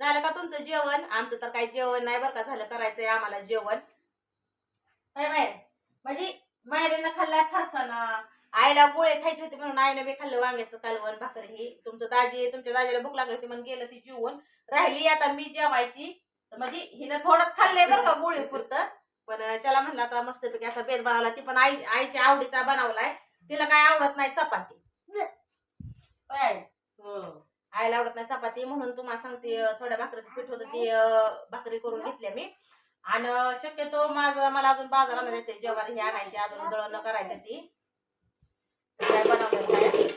झालं का तुमचं जेवण? आमचं तर काही जेवण नाही बरं का झालं करायचंय आम्हाला जेवण. काय माहेर म्हणजे माहेरीनं खाल्लाय फरसाना. आईला गोळे खायचे होते म्हणून आईनं बी खाल्लं वांग्याचं कालवण भाकरी. ही तुमचं दाजी तुमच्या दाजीला भूक लागली होती म्हणून गेलं ती जेवण राहिली आता मी जेवायची. तर म्हणजे हिनं थोडंच खाल्लंय बरं का गोळी पुरतं. पण त्याला म्हणलं आता मस्तपैकी असा बेत बनवला ती पण आई आईच्या आवडीचा बनवलाय. तिला काय आवडत नाही चपाती. काय हो. आईला आवडत नाही चपाती म्हणून तुम्हाला सांगते थोड्या भाकरीचं पीठ होतं ती भाकरी करून घेतल्या मी. आणि शक्यतो माझं मला अजून बाजाराला जायचंय ज्वारी हे आणायची अजून दळण करायचं ती. काय बनवलंय काय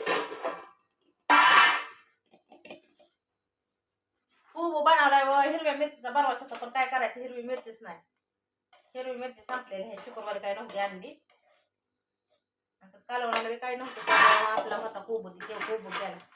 खूप बनवलाय व हिरव्या मिरचीचा बनवायचा होता पण काय करायचं हिरवी मिरचीच नाही. हिरवी मिरची संपलेली आहे शुक्रवारी काय नव्हती आणली. आता कालवणाला काय नव्हतं आपला होता कोबुती तेव्हा कोबू गेला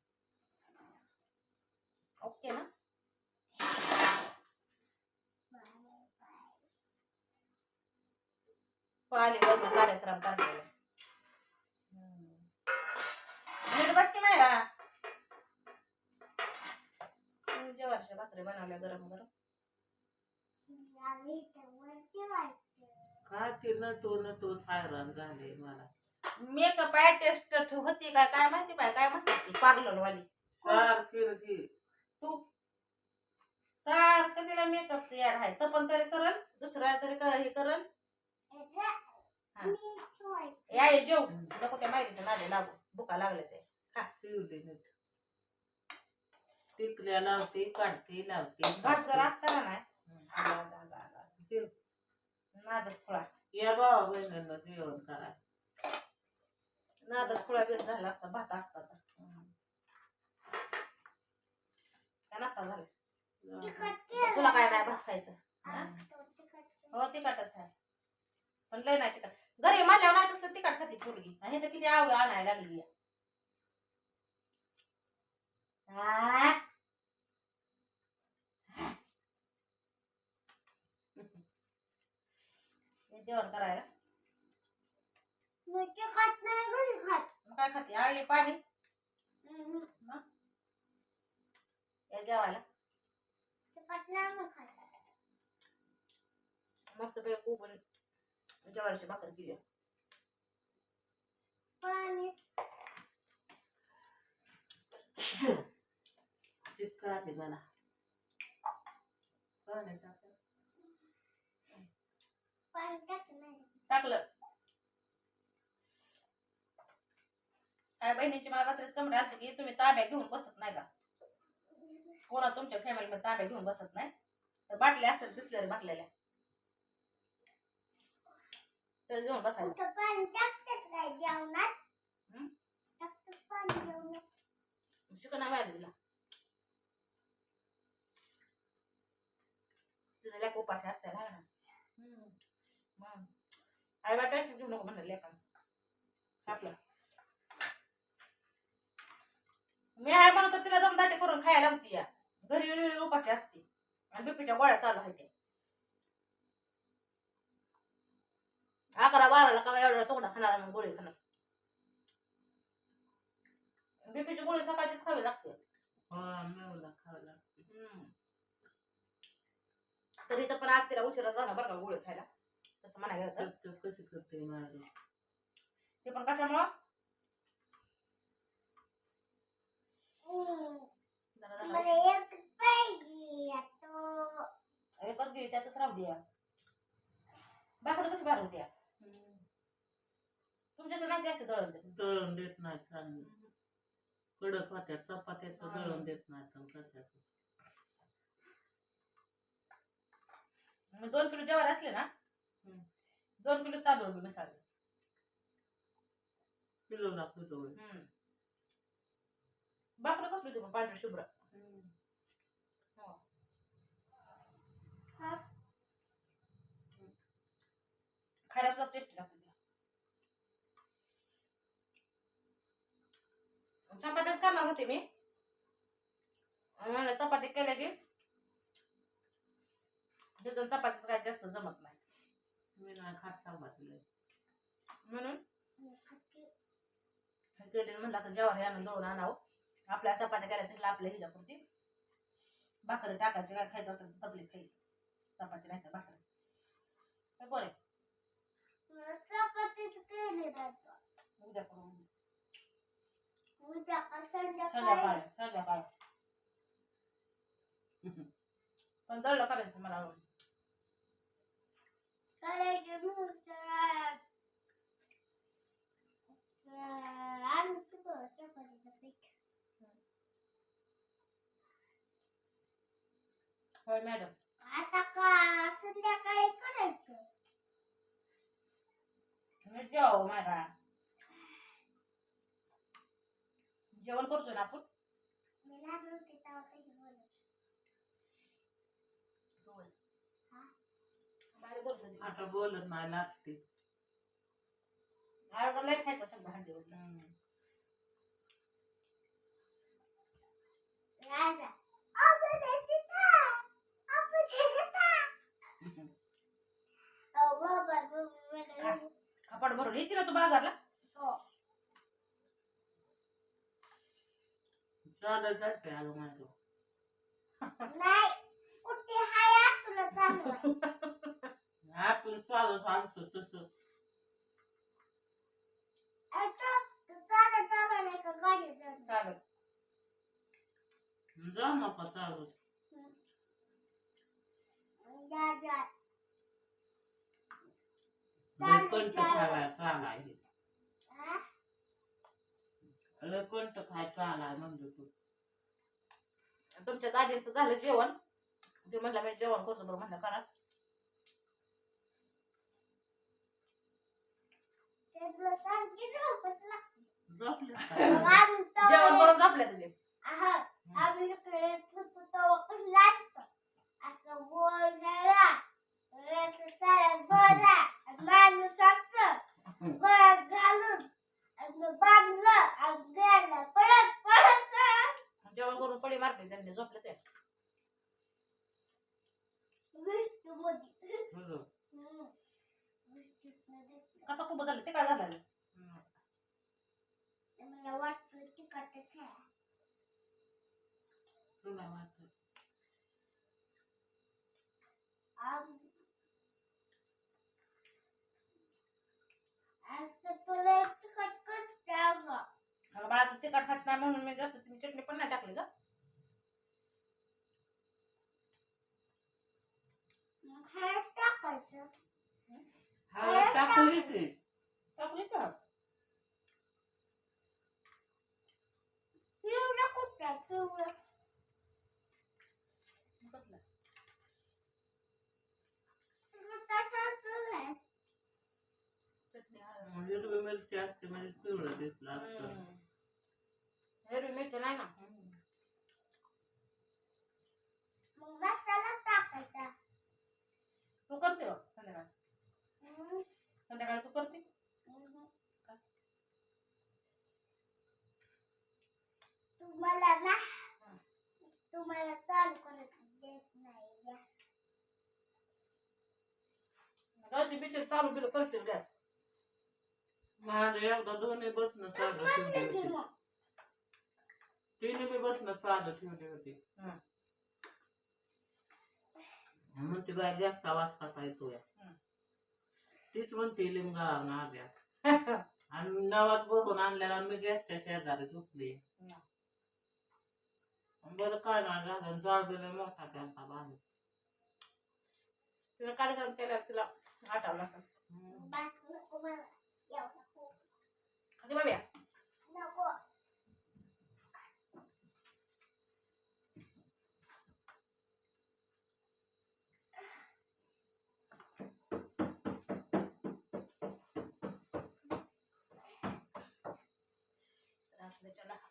पालीवरचा कार्यक्रम करते नीट बस की मायरा. भाकरी बनवल्या गरम गरम. काय ते नटू नटू हैराण झाले मला. मेकअप आर्टिस्ट होती काय काय माहिती बाय काय म्हणतात ती पार्लर वाली सारखी तू? सारखं तिला मेकअपचं याड आहे. तर पण तरी करल दुसरा तरी क- हे करल या ये जेव. नको त्या मायरीच्या नादे लागू भुका लागले ते नीट टिकल्या लावते काढते लावते भात जर असताना नाही हम्म. जेव. नादच खुळा या बाबा बहिणींना जेवण करा. नादच खुळा बेत झाला असता भात असता तर. काय नसता झालं? तुला काय नाही भात खायचं. हा? हो तिखटच आहे. पण लय नाही तिखट. घरी म्हणल्यावर नाही तसलं तिखट खाती पोरगी. आणि तर किती आव आणायला लागली जेवण करायला. मी तिखट नाही घरी खात. मग काय खाते? आळी पाणी. या जेवायला. खात मस्त पैकी कोकण जेवायची भाकर केली. आधी मला. टाकलं. काय बहिणीची मला रात्रीच कमरे आलते की तुम्ही ताब्या घेऊन बसत नाही का? कोणा तुमच्या फॅमिलीमध्ये ताब्या घेऊन बसत नाही? तर बाटल्या असतात बिस्लरी बाटलेल्या तर घेऊन बसायला कुठं पाणी टाकतात काय जेवणात हं? टाकतात तिला. तिचा लेख उपाशी ना. मग. आई बा टेन्शन घेऊ नको म्हणलं आपलं. मी आहे म्हणून तर तिला दमदाटी करून खायला लावती या घरी वेळी उपाशी असते. आणि बिपीच्या गोळ्या चालू आहे खाणार बीपीची गोळी सकाळचीच खावी लागते हो मेवला खावं लागते हम्म. तरी तर पण आज तिला उशिरा जाणं बरं का गोळी खायला तसं म्हणायला गेलं तर चपचप कशी करते माझी ते पण कशामुळं हम्म. जरा जरा मला एक पाहिजे तो एकच घे त्यातच राहू द्या बाकडे कशी बाहेर होत्या तुमच्याकडे राहते असं दळण दळण देत नाही चांगलं. कडक होत्या चपात्याचं दळण देत नाही पण मग दोन किलो जवार असले ना? दोन किलो तांदूळ बी किलो लागतो बाकरं कसलं तुम्ही पांढरं शुभ्र? खायला हो. खऱ्याचा टेस्ट चपात्याच करणार होते मी. म्हणलं चपाती केल्या की तिथून चपातीच काय जास्त जमत नाही. मी नाही खात चपातीला म्हणून केले म्हणलं आता जेव्हा आणून दळून आणावं. आपल्या चपात्या करायच्या तिला आपल्या हिच्यापुरती. भाकरी टाकायची काय खायचं असेल तर तबली खाईल. चपाती नाही तर भाकरी. बरे चपातीच केली उद्या करून संध्याकाळी संध्याकाळी संध्याकाळी पण दळलं करायचं मला आवडतं. करायचे मुहूर्त आणि तुझं चपातीचं पीठ होय मॅडम आता का संध्याकाळी करायचं मी जेव माझा जेवण करतो ना आपण. हा? आता बोलत लागते. लय खायचं असेल मला कपाट भरून येते ना तू बाजारला हो चालत जाते अगं माझं नाही कुठे हाय आज तुला चालू आहे? आपण चालत आमचं तसं आता तू चालत चालवलंय का गाडी जाऊन? चालेल. जा नका चालत जा जा. लय कंट खायला चालाय हा? लय कंट खाय चालाय म्हणजे तू. तुमच्या दाजींचं झालं जेवण. ते म्हणलं मी जेवण करतो बरं म्हणलं करा. झोपले मग का? आम्ही तेव्हा- जेवण करून झोपल्या तुझे आहा, आम्ही इकडे येत होतो तेव्हा कसं लागतं. असं गोल झाला, रस्सा सारा गोला, आणि माणूस असतं, गळ्यात घालून, आणि मग बांधलं, आणि गेलं. पळत, पळत, पळत. जेवण करून पडी मारते त्यांनी झोपले ते. कसा खूप झालं ते काय झालं मला वाटतं तिखटच आहे. तुला वाटत आम- असं तुला तिखट कसं अगं अगं बाळा तू तिखट खात नाही म्हणून मी जास्त तुम्ही चटणी पण नाही टाकली का हळद टाकायचं. हा टाकली की टाकली का? पिवळं कुठं आहे? पिवळं कसलं तिखटासारखं आहे. चटणी हळद. म्हणजे पिवळं दिसलं असतं हम्म. हिरवी मिरची नाही ना मग मसाला टाकायचा तू करते का संध्याकाळी हम्म, संध्याकाळी तू करते हम्म. तुम्हाला ना तुम्हाला चालू करत देत नाही गॅस. गावची बिचारी चालू बिलू करतील गॅस. माझं एकदा दोन्ही बटणं चालू ठेवली होती तिने बी बटणं चालू ठेवली होती हं. म्हणते बाय गॅसचा वास कसा येतोय हं. तीच म्हणते लिंगा नाव्या आणि नवाज बघून आणलेला मी गॅसच्या शेजारी झोपली. बरं काय नाही झालं जाळ दिलं मोठा त्यांचा बाहेर तिला कार्यक्रम केल्यावर तिला आठवलं असं हं. बस नको मला एवढं खूप खाली बाब्या नको चला मस्त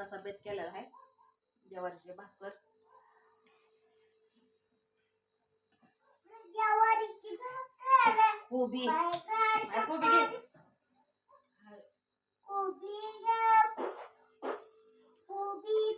असा बेत केलेला आहे. ज्वारीची भाकर. कोबी. कोबी घे. कोबी कोबी